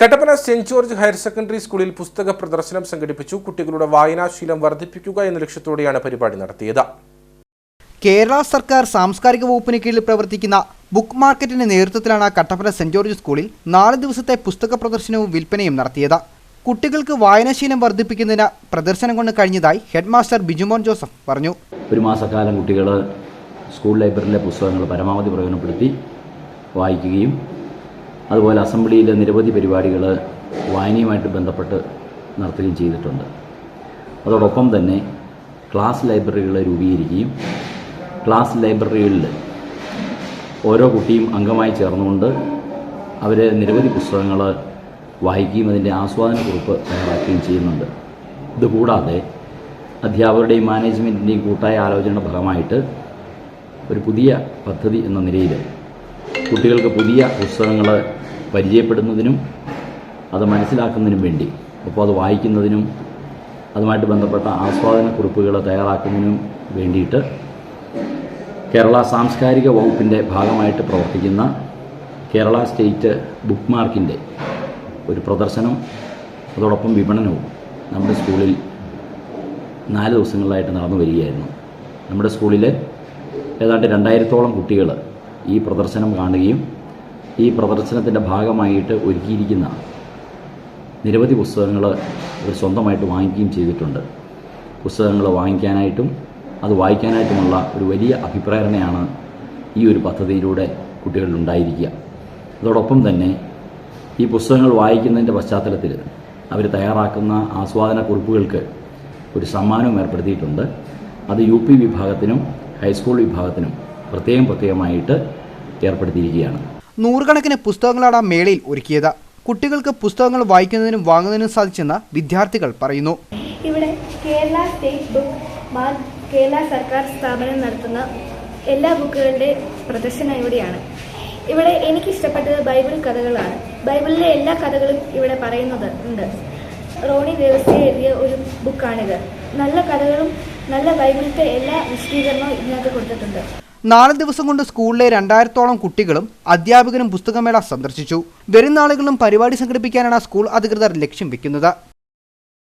Kattappana saint George higher secondary സ്കൂളിൽ പുസ്തക പ്രദർശനം സംഘടിപ്പിച്ചു. കുട്ടികളുടെ വായനാശീലം വർദ്ധിപ്പിക്കുക എന്ന ലക്ഷ്യത്തോടെയാണ് പരിപാടി നടത്തിയത്. കേരള സർക്കാർ സാംസ്കാരിക വകുപ്പിന് കീഴിൽ പ്രവർത്തിക്കുന്ന ബുക്ക് മാർക്കറ്റിന്റെ നേതൃത്വത്തിലാണ് കട്ടപ്പന സെന്റ് ജോർജ് സ്കൂളിൽ നാല് ദിവസത്തെ പുസ്തക പ്രദർശനവും വിൽപ്പനയും നടത്തിയത്. കുട്ടികൾക്ക് വായനാശീലം വർദ്ധിപ്പിക്കുന്നതിന് പ്രദർശനം കൊണ്ട് കഴിഞ്ഞതായി ഹെഡ്മാസ്റ്റർ ബിജുമോൻ ജോസഫ് പറഞ്ഞു. ഒരു മാസക്കാലം കുട്ടികൾ സ്കൂൾ ലൈബ്രറിയിലെ പുസ്തകങ്ങൾ പരമാവധി പ്രയോജനപ്പെടുത്തി വായിക്കുകയും അതുപോലെ അസംബ്ലിയിലെ നിരവധി പരിപാടികൾ വായനയുമായിട്ട് ബന്ധപ്പെട്ട് നടത്തുകയും ചെയ്തിട്ടുണ്ട്. അതോടൊപ്പം തന്നെ ക്ലാസ് ലൈബ്രറികൾ രൂപീകരിക്കുകയും ക്ലാസ് ലൈബ്രറികളിൽ ഓരോ കുട്ടിയും അംഗമായി ചേർന്നുകൊണ്ട് അവർ നിരവധി പുസ്തകങ്ങൾ വായിക്കുകയും അതിന്റെ ആസ്വാദനക്കുറിപ്പ് തയ്യാറാക്കുകയും ചെയ്യുന്നുണ്ട്. ഇതുകൂടാതെ അധ്യാപകരുടെയും മാനേജ്മെന്റിന്റെയും കൂട്ടായ ആലോചനയുടെ ഫലമായിട്ട് ഒരു പുതിയ പദ്ധതി എന്ന നിലയിൽ കുട്ടികൾക്ക് പുതിയ പുസ്തകങ്ങൾ പരിചയപ്പെടുന്നതിനും അത് മനസ്സിലാക്കുന്നതിനും വേണ്ടി. ഒപ്പം അത് വായിക്കുന്നതിനും അതുമായിട്ട് ബന്ധപ്പെട്ട ആസ്വാദന കുറിപ്പുകൾ തയ്യാറാക്കുന്നതിനും വേണ്ടിയിട്ട് കേരള സാംസ്കാരിക വകുപ്പിന്റെ ഭാഗമായിട്ട് പ്രവർത്തിക്കുന്ന കേരള സ്റ്റേറ്റ് ബുക്ക് മാർക്കിന്റെ ഒരു പ്രദർശനം അതോടൊപ്പം വിപണനവും നമ്മുടെ സ്കൂളിൽ നാല് ദിവസങ്ങളിലായിട്ട് നടന്നു വരികയായിരുന്നു. നമ്മുടെ സ്കൂളിൽ ഏതാണ്ട് രണ്ടായിരത്തോളം കുട്ടികൾ ഈ പ്രദർശനം കാണുകയും ഈ പ്രദർശനത്തിന്റെ ഭാഗമായിട്ട് ഒരുക്കിയിരിക്കുന്ന നിരവധി പുസ്തകങ്ങൾ സ്വന്തമായിട്ട് വാങ്ങിക്കുകയും ചെയ്തിട്ടുണ്ട്. പുസ്തകങ്ങൾ വാങ്ങിക്കാനായിട്ടും അത് വായിക്കാനായിട്ടുമുള്ള ഒരു വലിയ അഭിപ്രേരണയാണ് ഈ ഒരു പദ്ധതിയിലൂടെ കുട്ടികളിൽ ഉണ്ടായിരിക്കുക. അതോടൊപ്പം തന്നെ ഈ പുസ്തകങ്ങൾ വായിക്കുന്നതിന്റെ പശ്ചാത്തലത്തിൽ അവർ തയ്യാറാക്കുന്ന ആസ്വാദന കുറിപ്പുകൾക്ക് ഒരു സമ്മാനവും ഏർപ്പെടുത്തിയിട്ടുണ്ട്. അത് യു പി വിഭാഗത്തിനും ഹൈസ്കൂൾ വിഭാഗത്തിനും പ്രത്യേകം പ്രത്യേകമായിട്ട് ഏർപ്പെടുത്തിയിരിക്കുകയാണ്. നൂറുകണക്കിന് പുസ്തകങ്ങളാണ് മേളയിൽ ഒരുക്കിയത്. കുട്ടികൾക്ക് പുസ്തകങ്ങൾ വായിക്കുന്നതിനും വാങ്ങുന്നതിനും സാധിച്ചെന്ന് വിദ്യാർത്ഥികൾ പറയുന്നു. ഇവിടെ Kerala state book mark Kerala സർക്കാർ സ്ഥാപനം നടത്തുന്ന എല്ലാ ബുക്കുകളുടെ പ്രദർശനം ഇവിടെയാണ്. ഇവിടെ എനിക്ക് ഇഷ്ടപ്പെട്ടത് ബൈബിൾ കഥകളാണ്. ബൈബിളിലെ എല്ലാ കഥകളും ഇവിടെ പറയുന്നത് ഉണ്ട്. റോണി ദേവസ്യ എഴുതിയ ഒരു ബുക്കാണിത്. നല്ല കഥകളും നല്ല ബൈബിളിലത്തെ എല്ലാ വിശദീകരണവും ഇതിനകത്ത് കൊടുത്തിട്ടുണ്ട്. നാല് ദിവസം കൊണ്ട് സ്കൂളിലെ രണ്ടായിരത്തോളം കുട്ടികളും അധ്യാപകരും പുസ്തകമേള സന്ദർശിച്ചു. വരും നാളുകളിലും പരിപാടി സംഘടിപ്പിക്കാനാണ് സ്കൂൾ അധികൃതർ ലക്ഷ്യം വെക്കുന്നത്.